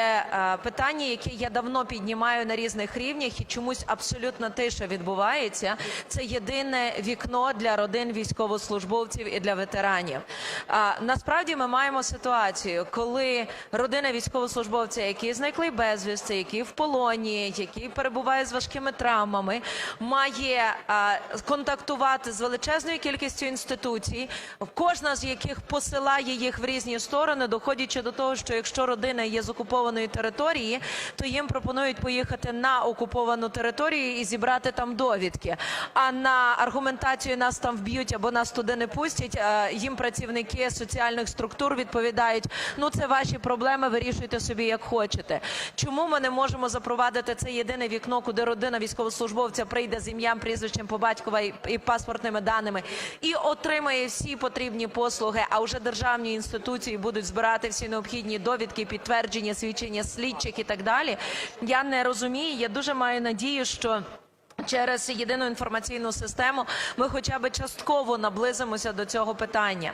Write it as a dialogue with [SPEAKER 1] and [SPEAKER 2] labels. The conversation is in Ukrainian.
[SPEAKER 1] е, питання, яке я давно піднімаю на різних рівнях, і чомусь абсолютно тиша відбувається. Це єдине вікно для родин військовослужбовців і для ветеранів. Насправді ми маємо ситуацію, коли родина військовослужбовця, який зникли безвісти, який в полоні, який перебуває з важкими травмами, має контактувати з величезною кількістю інституцій, кожна з яких посилає їх в різні сторони, доходячи до того, що якщо родина є з окупованої території, то їм пропонують поїхати на окуповану територію і зібрати там довідки. А на аргументацію нас там вб'ють або нас туди не пустять. е, Їм працівники соціальних структур відповідають: ну це ваші проблеми, вирішуйте собі як хочете. Чому ми не можемо запровадити це єдине вікно, куди родина військовослужбовця прийде з ім'ям, прізвищем по батькова і, паспортними даними і отримає всі потрібні послуги, а вже державні інституції будуть збирати всі необхідні довідки, підтвердження, свідчення слідчих і так далі. Я не розумію. Я дуже маю надію, що. Через єдину інформаційну систему ми хоча б частково наблизимося до цього питання.